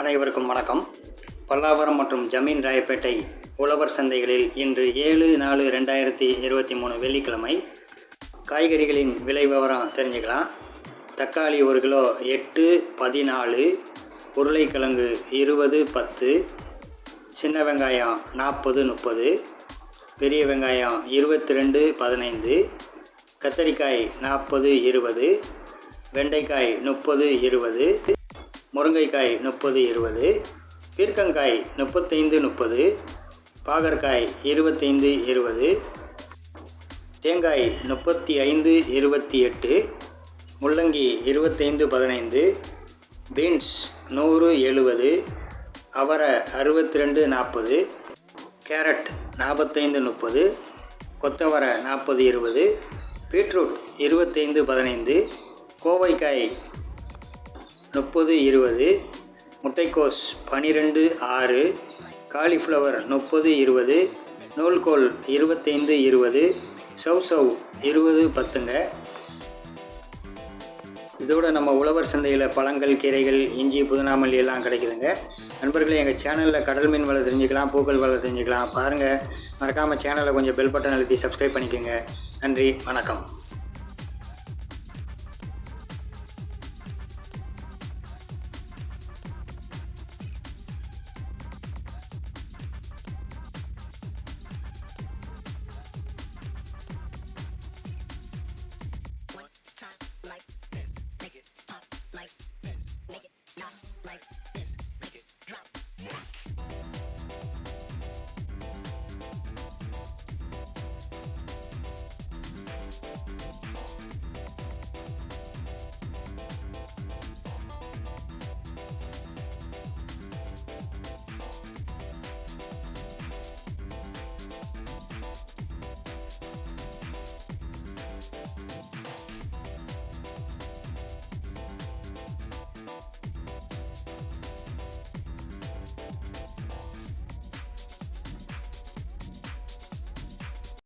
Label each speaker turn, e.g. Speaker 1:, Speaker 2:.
Speaker 1: அனைவருக்கும் வணக்கம். பல்லாவரம் மற்றும் ஜமீன் ராயப்பேட்டை உழவர் சந்தைகளில் இன்று ஏழு நாலு ரெண்டாயிரத்தி இருபத்தி மூணு வெள்ளிக்கிழமை. காய்கறிகளின் விலை விவரம் தெரிஞ்சுக்கலாம். தக்காளி ஒரு கிலோ எட்டு பதினாலு உருளைக்கிழங்கு இருபது பத்து சின்ன வெங்காயம் நாற்பது முப்பது பெரிய வெங்காயம் இருபத்தி ரெண்டு பதினைந்து கத்தரிக்காய் நாற்பது இருபது வெண்டைக்காய் முப்பது இருபது முருங்கைக்காய் முப்பது இருபது பீர்க்கங்காய் முப்பத்தைந்து முப்பது பாகற்காய் இருபத்தைந்து இருபது தேங்காய் முப்பத்தி ஐந்து இருபத்தி எட்டு முள்ளங்கி இருபத்தைந்து பதினைந்து பீன்ஸ் நூறு எழுபது அவரை அறுபத்தி ரெண்டு நாற்பது கேரட் நாற்பத்தைந்து முப்பது கொத்தவரை நாற்பது இருபது பீட்ரூட் இருபத்தைந்து பதினைந்து கோவைக்காய் முப்பது இருபது முட்டைக்கோஸ் பனிரெண்டு ஆறு காலிஃப்ளவர் முப்பது இருபது நூல்கோல் இருபத்தைந்து இருபது சவ் சவ் இருபது பத்துங்க. இதோட நம்ம உழவர் சந்தையில் பழங்கள் கீரைகள் இஞ்சி புதினாமல்லி எல்லாம் கிடைக்குதுங்க. நண்பர்களே எங்கள் சேனலில் கடல் மீன் வலை தெரிஞ்சுக்கலாம் பூக்கள் வலை தெரிஞ்சுக்கலாம். பாருங்கள் மறக்காமல் சேனலை கொஞ்சம் பெல் பட்டன் அழுத்தி சப்ஸ்கிரைப் பண்ணிக்கோங்க. நன்றி வணக்கம்.